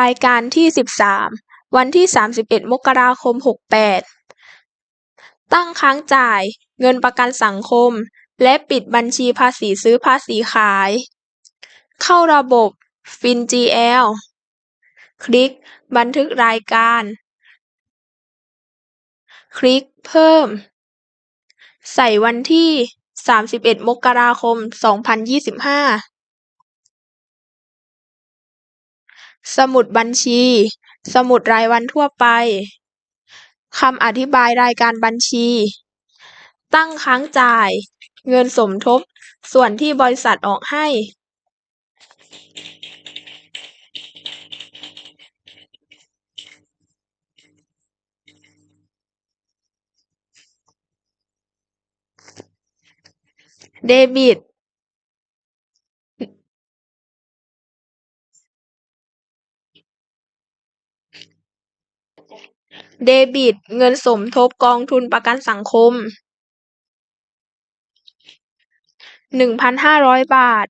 รายการที่สิบสามวันที่สามสิบเอ็ดมกราคมหกแปดตั้งค้างจ่ายเงินประกันสังคม และปิดบัญชีภาษีซื้อภาษีขาย เข้าระบบ FinGL คลิกบันทึกรายการ คลิกเพิ่ม ใส่วันที่ 31 มกราคม 2025 สมุดบัญชี สมุดรายวันทั่วไป คำอธิบายรายการบัญชี ตั้งค้างจ่าย เงินสมทบ ส่วนที่บริษัทออกให้ เดบิต เดบิต เงินสมทบกองทุนประกันสังคม หนึ่งพันห้าร้อยบาท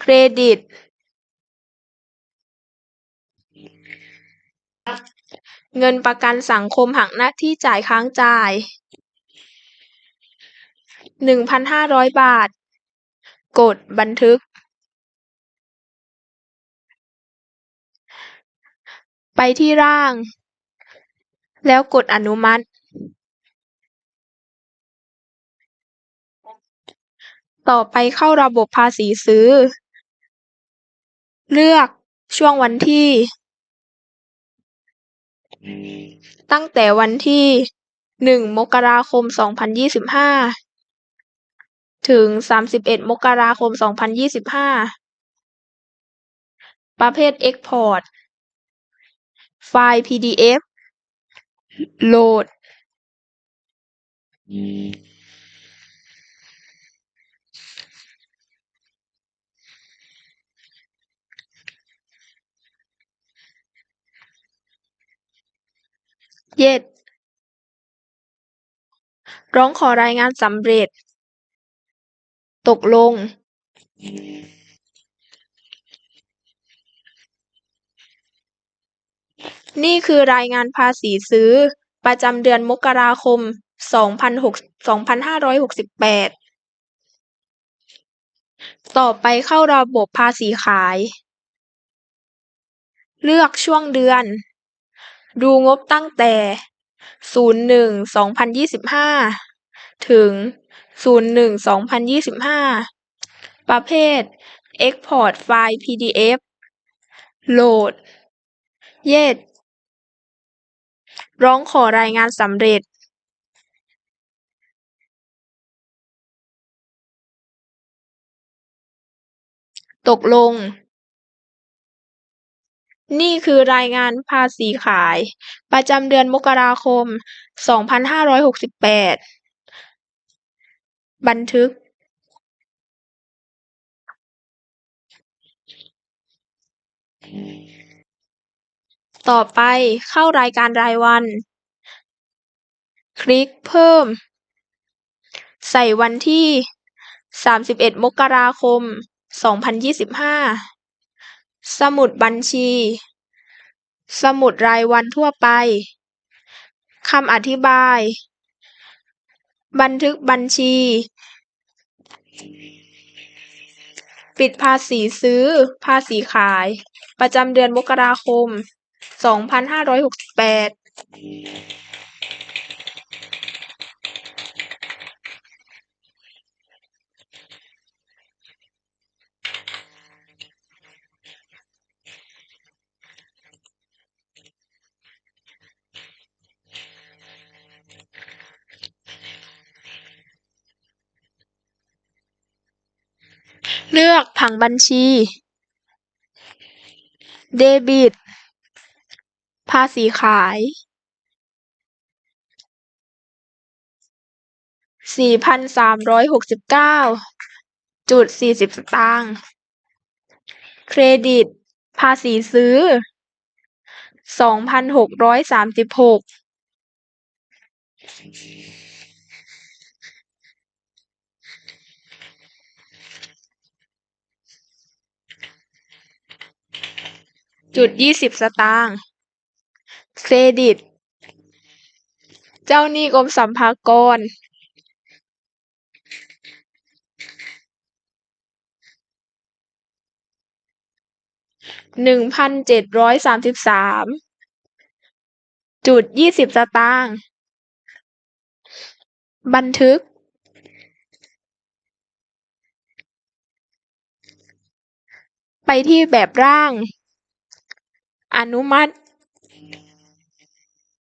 เครดิต เงินประกันสังคมหักหน้าที่จ่ายค้างจ่าย หนึ่งพันห้าร้อยบาท กดบันทึกไปที่ร่าง แล้วกดอนุมัติ ต่อไปเข้าระบบภาษีซื้อ เลือกช่วงวันที่ ตั้งแต่วันที่ 1 มกราคม 2025 ถึง 31 มกราคม 2025 ประเภท Export ไฟล์ PDF โหลดเย็ด ร้องขอรายงานสำเร็จ ตกลง นี่คือรายงานภาษีซื้อประจำเดือนมกราคม2568ต่อไปเข้าระบบภาษีขาย เลือกช่วงเดือน ดูงบตั้งแต่ 01-2025 ถึง 01-2025 ประเภท Export ไฟล์ PDF โหลด เย็ด ร้องขอรายงานสำเร็จตกลง นี่คือรายงานภาษีขาย ประจำเดือนมกราคม 2568 บันทึก ต่อไปเข้ารายการรายวัน คลิกเพิ่ม ใส่วันที่ 31 มกราคม 2025 สมุดบัญชี สมุดรายวันทั่วไปคำอธิบาย บันทึกบัญชี ปิดภาษีซื้อ ภาษีขาย ประจำเดือนมกราคม 2568เลือกผังบัญชี เดบิต ภาษีขายสี่พันสามร้อยหกสิบเก้าจุดสี่สิบสตางค์เครดิต ภาษีซื้อสองพันหกร้อยสามสิบหกจุดยี่สิบสตางค์ เครดิต เจ้าหนี้กรมสรรพากร หนึ่งพันเจ็ดร้อยสามสิบสามจุดยี่สิบสตางค์ บันทึกไปที่แบบร่าง อนุมัติ